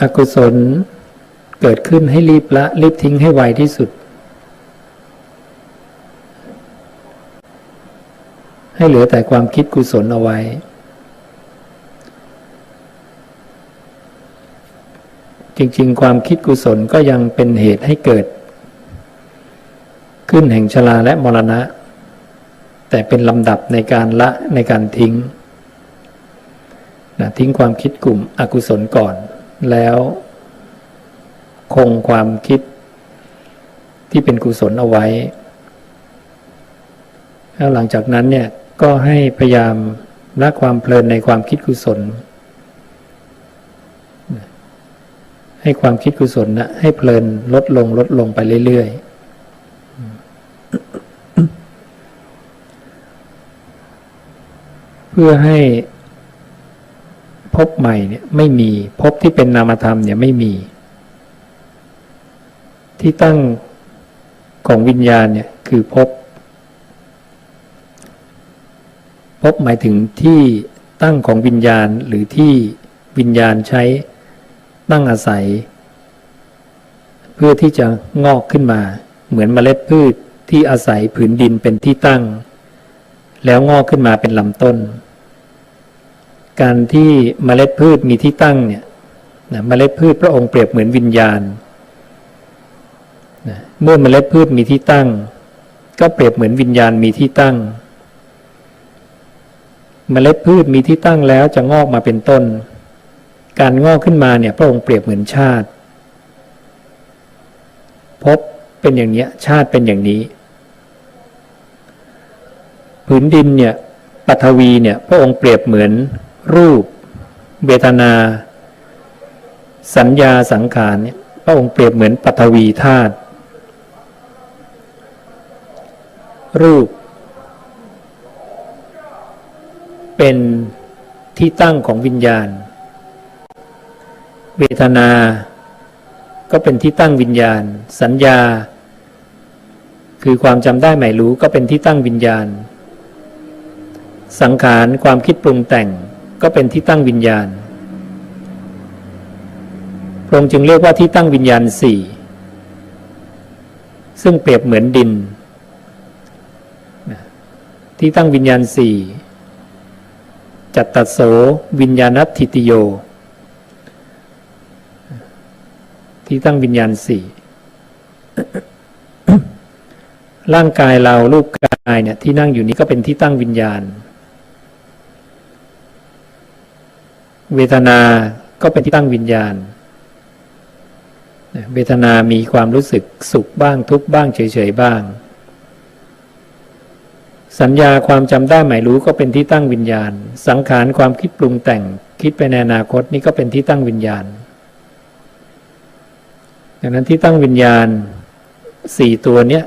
อกุศลเกิดขึ้นให้รีบละรีบทิ้งให้ไวที่สุด ให้เหลือแต่ความคิดกุศลเอาไว้ จริง ๆ ความคิดกุศลก็ยังเป็นเหตุให้เกิด ขึ้นแห่งชราและมรณะ แต่เป็นลำดับในการละในการทิ้งนะทิ้งความคิดกลุ่มอกุศลก่อน แล้ว คงความคิดที่เป็นกุศลเอาไว้ แล้วหลังจากนั้นเนี่ยก็ให้พยายามละความเพลินในความคิดกุศล ให้ความคิดกุศลนะให้เพลินลดลงลดลงไปเรื่อยๆ เพื่อให้ พบใหม่เนี่ยไม่มีพบที่เป็นนามธรรมเนี่ยไม่มี ที่ตั้งของวิญญาณเนี่ยคือพบ พบหมายถึงที่ตั้งของวิญญาณหรือที่วิญญาณใช้ตั้งอาศัย เพื่อที่จะงอกขึ้นมา เหมือนเมล็ดพืชที่อาศัยผืนดินเป็นที่ตั้ง แล้วงอกขึ้นมาเป็นลำต้น การที่เมล็ดพืชมีที่ตั้งเนี่ยนะเมล็ดพืชพระองค์เปรียบเหมือนวิญญาณนะเมื่อเมล็ดพืชมีที่ตั้ง ก็เปรียบเหมือนวิญญาณมีที่ตั้ง เมล็ดพืชมีที่ตั้งแล้วจะงอกมาเป็นต้น การงอกขึ้นมาเนี่ยพระองค์เปรียบเหมือนชาติพบเป็นอย่างนี้ชาติเป็นอย่างนี้ ผืนดินเนี่ยปัทวีเนี่ยพระองค์เปรียบเหมือน รูป เวทนา สัญญาสังขารเนี่ยพระองค์เปรียบเหมือนปฐวีธาตุรูป เป็นที่ตั้งของวิญญาณ เวทนา ก็เป็นที่ตั้งวิญญาณ สัญญา คือความจำได้หมายรู้ก็เป็นที่ตั้งวิญญาณ สังขารความคิดปรุงแต่ง ก็เป็นที่ตั้งวิญญาณ พระองค์จึงเรียกว่าที่ตั้งวิญญาณสี่ซึ่งเปรียบเหมือนดิน ที่ตั้งวิญญาณสี่จัตตโสวิญญาณทิติโย ที่ตั้งวิญญาณสี่ร่างกายเรารูปกายเนี่ยที่นั่งอยู่นี้ก็เป็นที่ตั้งวิญญาณ เวทนาก็เป็นที่ตั้งวิญญาณ เวทนามีความรู้สึกสุขบ้างทุกบ้างเฉยๆบ้าง สัญญาความจำได้หมายรู้ก็เป็นที่ตั้งวิญญาณ สังขารความคิดปรุงแต่ง คิดไปในอนาคตนี่ก็เป็นที่ตั้งวิญญาณ ดังนั้นที่ตั้งวิญญาณสี่ตัวเนี้ย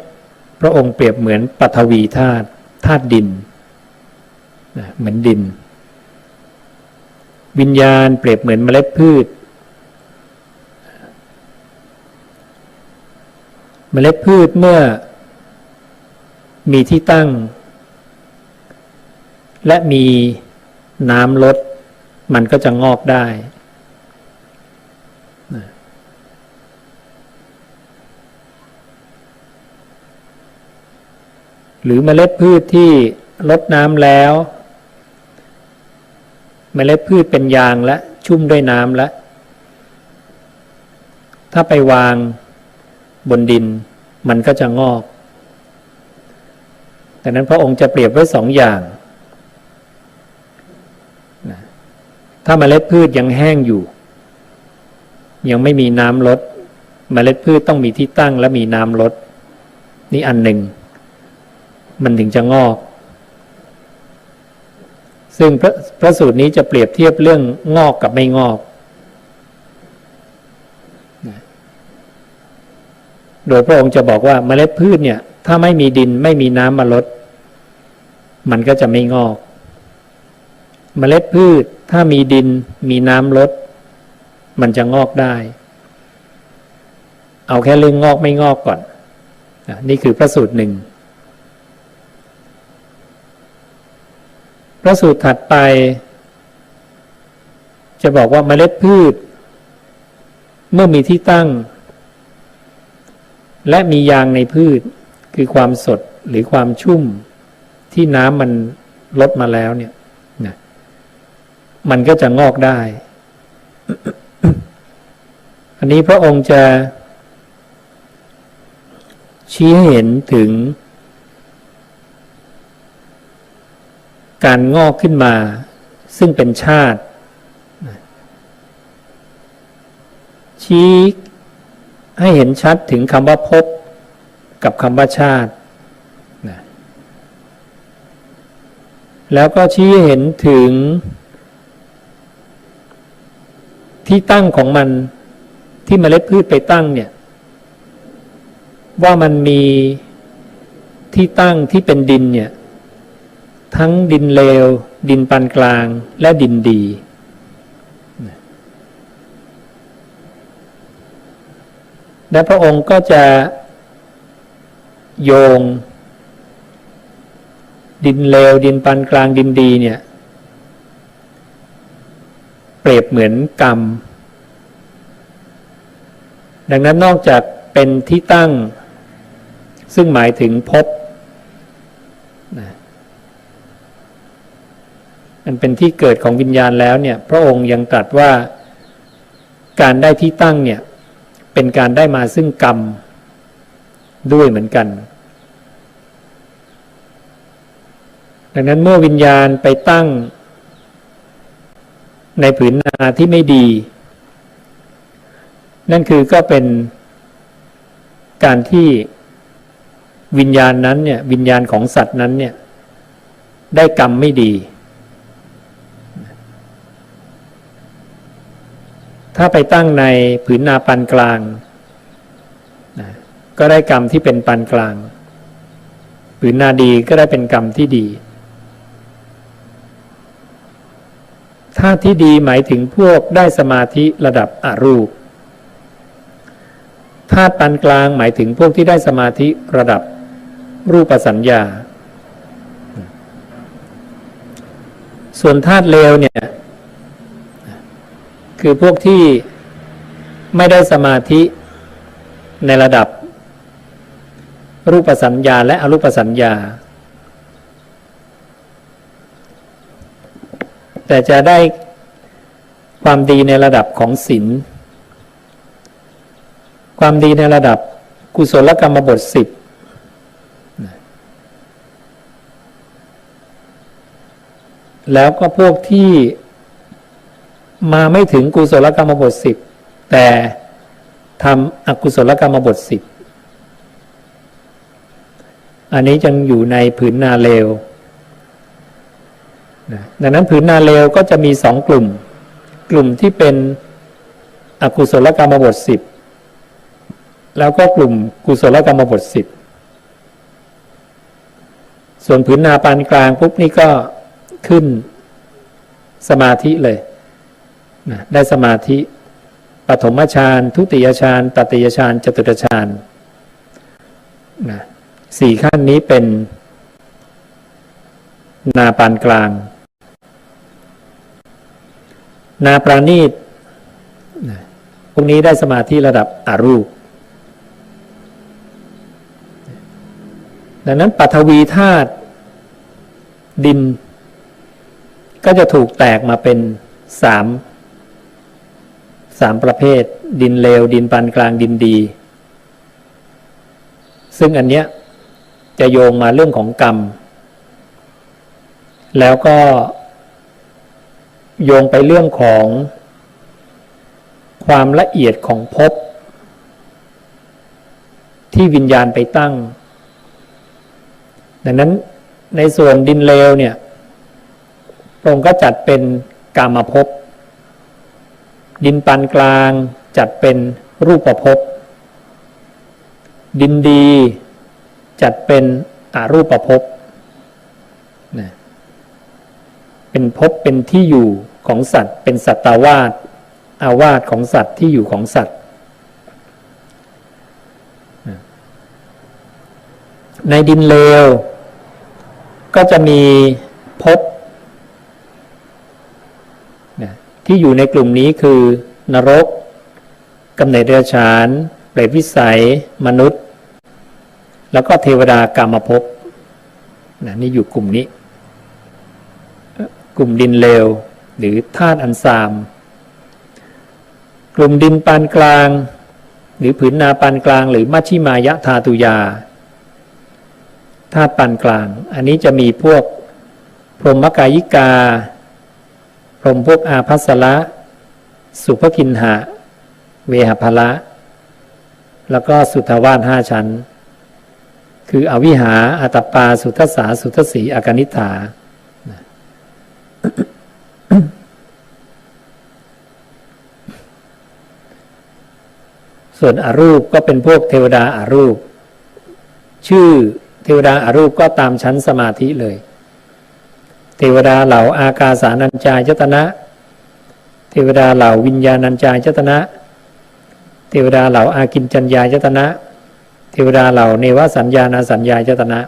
พระองค์เปรียบเหมือนปฐวีธาตุธาตุดินเหมือนดิน วิญญาณเปรียบเหมือนเมล็ดพืช เมล็ดพืชเมื่อ มีที่ตั้ง และมีน้ำลด มันก็จะงอกได้ หรือเมล็ดพืชที่ลดน้ำแล้ว เมล็ดพืชเป็นยางและชุ่มด้วยน้ำและ ถ้าไปวางบนดิน มันก็จะงอกดังนั้นพระองค์จะเปรียบไว้สองอย่างถ้าเมล็ดพืชยังแห้งอยู่ ยังไม่มีน้ำลดเมล็ดพืชต้องมีที่ตั้งและมีน้ำลด นี่อันหนึ่ง มันถึงจะงอก ซึ่งพระพระสูตรนี้จะเปรียบเทียบเรื่องงอกกับไม่งอก โดยพระองค์จะบอกว่าเมล็ดพืชเนี่ย ถ้าไม่มีดินไม่มีน้ำมาลด มันก็จะไม่งอก เมล็ดพืชถ้ามีดินมีน้ำลด มันจะงอกได้ เอาแค่เรื่องงอกไม่งอกก่อน นี่คือพระสูตรหนึ่ง พระสูตรถัดไป จะบอกว่าเมล็ดพืช เมื่อมีที่ตั้ง และมียางในพืชคือความสดหรือความชุ่มที่น้ำมันลดมาแล้วเนี่ยนะมันก็จะงอกได้ อันนี้พระองค์จะชี้ให้เห็นถึง การงอกขึ้นมา ซึ่งเป็นชาติ ชี้ให้เห็นชัดถึงคำว่าพบกับคำว่าชาติ แล้วก็ชี้เห็นถึง ที่ตั้งของมันที่เมล็ดพืชไปตั้งเนี่ย ว่ามันมีที่ตั้งที่เป็นดินเนี่ย ทั้งดินเลว ดินปานกลาง และดินดี และพระองค์ก็จะโยง ดินเลว ดินปานกลางดินดีเนี่ย เปรียบเหมือนกรรม ดังนั้นนอกจากเป็นที่ตั้ง ซึ่งหมายถึงพน มันเป็นที่เกิดของวิญญาณแล้วเนี่ย พระองค์ยังตรัสว่าการได้ที่ตั้งเนี่ย เป็นการได้มาซึ่งกรรมด้วยเหมือนกัน ดังนั้นเมื่อวิญญาณไปตั้ง ในผืนนาที่ไม่ดี นั่นคือก็เป็นการที่วิญญาณนั้นเนี่ย วิญญาณของสัตว์นั้นเนี่ย ได้กรรมไม่ดี ถ้าไปตั้งในผืนนาปานกลางนะก็ได้กรรมที่เป็นปานกลาง ผืนนาดีก็ได้เป็นกรรมที่ดีถ้าที่ดีหมายถึงพวกได้สมาธิระดับอรูปธาตุปานกลางหมายถึงพวกที่ได้สมาธิระดับรูปสัญญา ส่วนธาตุเลวเนี่ย คือพวกที่ไม่ได้สมาธิในระดับ รูปสัญญาและอรูปสัญญา แต่จะได้ความดีในระดับของศีลความดีในระดับกุศลกรรมบทสิบแล้วก็พวกที่ มาไม่ถึงกุศลกรรมบทสิบแต่ทำอกุศลกรรมบทสิบอันนี้จึงอยู่ในผืนนาเลวดังนั้นผืนนาเลวก็จะมีสองกลุ่ม กลุ่มที่เป็นอกุศลกรรมบทสิบแล้วก็กลุ่มกุศลกรรมบทสิบส่วนผืนนาปานกลางปุ๊บนี่ก็ขึ้นสมาธิเลย นะได้สมาธิปฐมฌานทุติยฌานตติยฌานจตุตฌานนะสี่ขั้นนี้เป็นนาปานกลาง นาปราณีตนะพวกนี้ได้สมาธิระดับอรูป ดังนั้นปัทวีธาตุดิน ก็จะถูกแตกมาเป็นสาม สามประเภท ดินเลว ดินปานกลางดินดี ซึ่งอันเนี้ยจะโยงมาเรื่องของกรรม แล้วก็โยงไปเรื่องของความละเอียดของภพที่วิญญาณไปตั้ง ดังนั้นในส่วนดินเลวเนี่ยพระองค์ก็จัดเป็นกามภพ ดินปานกลางจัดเป็นรูปภพ ดินดีจัดเป็นอรูปภพนะเป็นภพเป็นที่อยู่ของสัตว์ เป็นสัตวาสอาวาสของสัตว์ที่อยู่ของสัตว์ ในดินเลวก็จะมีภพ ที่อยู่ในกลุ่มนี้คือ นรกกำเนิดเดรัจฉานเปรตวิสัย มนุษย์ แล้วก็เทวดากามภพนะนี่อยู่กลุ่มนี้ กลุ่มดินเลว หรือธาตุอันซาม กลุ่มดินปานกลาง หรือผืนนาปานกลาง หรือมัชชิมายะธาตุยาธาตุปานกลาง อันนี้จะมีพวกพรหมกายิกา พรหมพวกอาภัสละสุภกินหะ เวหภละ แล้วก็สุทวาสห้าชั้น คืออวิหาอัตตปา สุทธสาสุทธสีอากนิฐาส่วนอรูปก็เป็นพวกเทวดาอารูป ชื่อเทวดาอารูปก็ตามชั้นสมาธิเลย เทวดาเหล่าอากาสานัญจายตนะ เทวดาเหล่าวิญญาณัญจายตนะ เทวดาเหล่าอากินจัญญายตนะ เทวดาเหล่าเนวสัญญาณสัญญายตนะ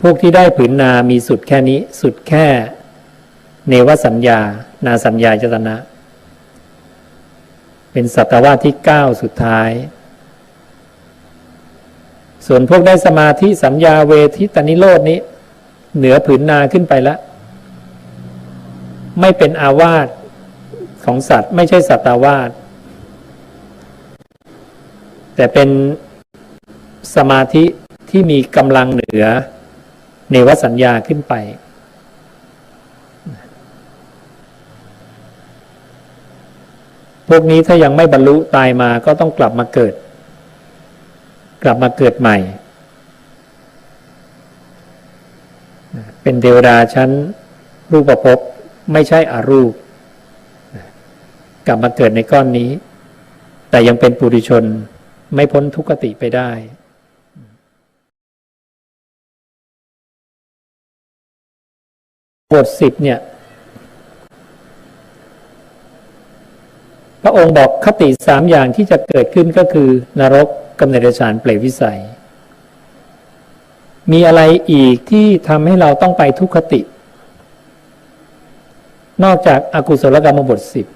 พวกที่ได้ผืนนามีสุดแค่นี้ สุดแค่ เนวสัญญา นาสัญญายตนะ เป็นสัตวาที่เก้าสุดท้าย ส่วนพวกได้สมาธิสัญญาเวทิตานิโรดนี้ เหนือผืนนาขึ้นไปแล้ว ไม่เป็นอาวาสของสัตว์ ไม่ใช่สัตวาสแต่เป็นสมาธิที่มีกำลังเหนือเนวสัญญาขึ้นไป พวกนี้ถ้ายังไม่บรรลุตายมาก็ต้องกลับมาเกิด กลับมาเกิดใหม่ เป็นเทวดาชั้นรูปภพไม่ใช่อารูป กลับมาเกิดในก้อนนี้ แต่ยังเป็นปุถุชนไม่พ้นทุกขติไปได้บทสิบเนี่ย พระองค์บอกคติสามอย่างที่จะเกิดขึ้นก็คือนรก กำเนิดฉานเปรตวิสัย มีอะไรอีกที่ทำให้เราต้องไปทุกขติ นอกจากอากุศลกรรมบทสิบ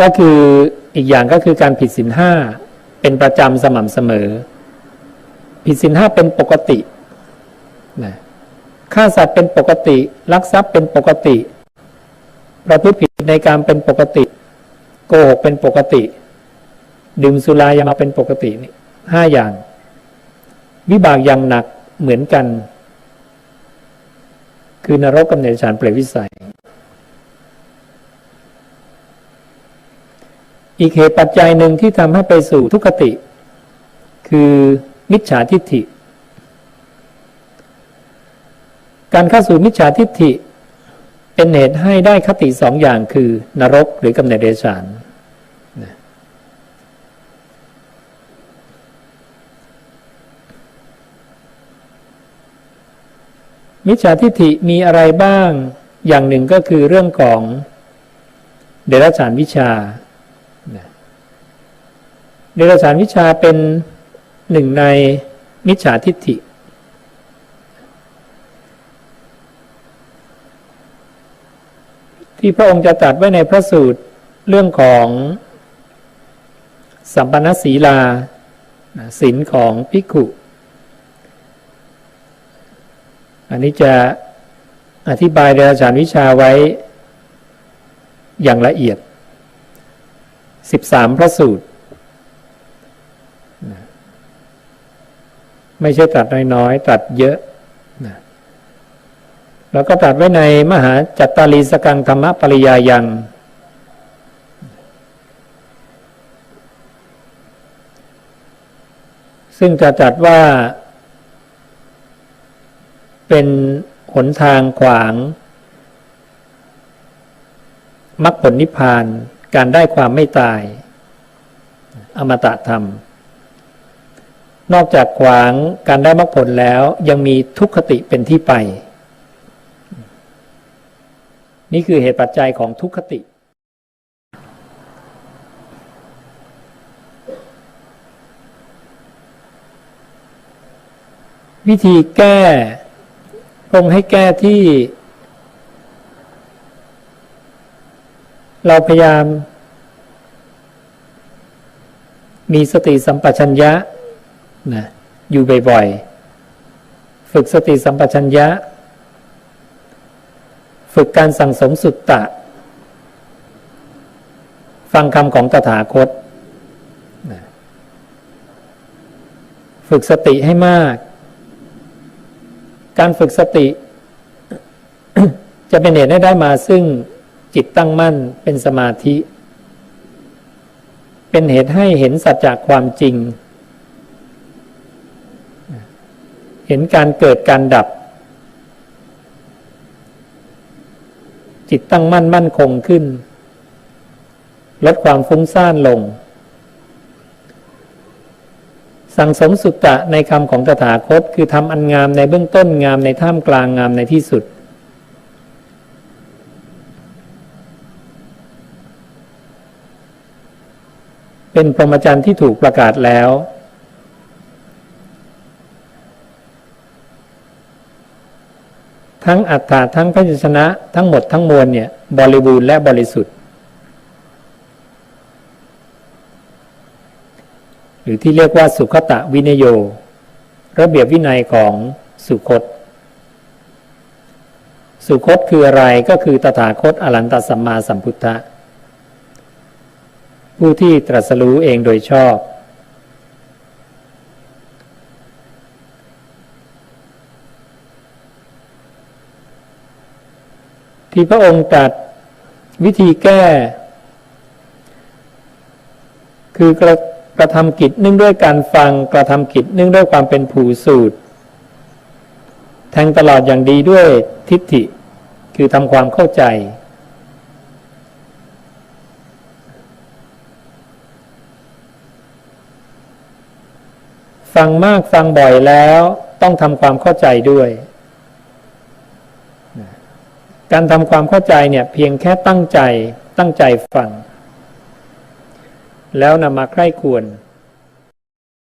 ก็คืออีกอย่างก็คือการผิดศีลห้าเป็นประจำสม่ำเสมอ ผิดศีลห้าเป็นปกตินะฆ่าสัตว์เป็นปกติ ลักทรัพย์เป็นปกติ ประพฤติผิดในการเป็นปกติ โกหกเป็นปกติ ดื่มสุรายามาเป็นปกตินี่ห้าอย่าง วิบากอย่างหนักเหมือนกัน คือนรกกำเนิดฉานเปรตวิสัย อีกเหตุปัจจัยหนึ่งที่ทำให้ไปสู่ทุกขติ คือมิจฉาทิฏฐิ การเข้าสู่มิจฉาทิฏฐิเป็นเหตุให้ได้คติสองอย่างคือนรกหรือกำเนิดเดชาน มิจฉาทิฏฐิมีอะไรบ้าง อย่างหนึ่งก็คือเรื่องของเดรัจฉานวิชา เดรัจฉานวิชาเป็นหนึ่งในมิจฉาทิฏฐิ ที่พระองค์จะตรัสไว้ในพระสูตรเรื่องของสัมปันนศีลาศีลของภิกขุ อันนี้จะอธิบายเดรัจฉานวิชาไว้อย่างละเอียด 13 พระสูตร ไม่ใช่ตัดน้อยๆ ตัดเยอะ แล้วก็ตัดไว้ในมหาจัตตารีสกังธรรมปริยายัง ซึ่งจะจัดว่า เป็นหนทางขวางมรรคผลนิพพานการได้ความไม่ตาย อมตะธรรม นอกจากขวางการได้มรรคผลแล้วยังมีทุกขติเป็นที่ไป นี่คือเหตุปัจจัยของทุกขติ วิธีแก้ พงให้แก้ที่ เราพยายาม มีสติสัมปชัญญะนะอยู่บ่อยๆ ฝึกสติสัมปชัญญะ ฝึกการสั่งสมสุตตะ ฟังคำของตถาคต ฝึกสติให้มาก การฝึกสติ จะเป็นเหตุให้ได้มาซึ่งจิตตั้งมั่นเป็นสมาธิ เป็นเหตุให้เห็นสัจจะความจริง เห็นการเกิดการดับ จิตตั้งมั่นมั่นคงขึ้น ลดความฟุ้งซ่านลง สั่งสมสุตตะในคำของตถาคต คือทำอันงามในเบื้องต้นงามในท่ามกลางงามในที่สุด เป็นพรหมจรรย์ที่ถูกประกาศแล้ว ทั้งอัฏฐาทั้งพยัญชนะทั้งหมดทั้งมวลเนี่ยบริบูรณ์และบริสุทธิ์ รือที่เรียกว่าสุขตะวินโย ระเบียบวินัยของสุคต สุคตคืออะไรก็คือตถาคตอรันตสัมมาสัมพุทธะผู้ที่ตรัสรู้เองโดยชอบ ที่พระองค์ตรัสวิธีแก้ คือกระ กระทำกิจเนื่องด้วยการฟังกระทำกิจเนื่องด้วยความเป็นผูสูตร แทงตลอดอย่างดีด้วยทิฏฐิ คือทำความเข้าใจ ฟังมากฟังบ่อยแล้วต้องทำความเข้าใจด้วย การทำความเข้าใจเนี่ยเพียงแค่ตั้งใจตั้งใจฟัง แล้วนำมาใกล้ควร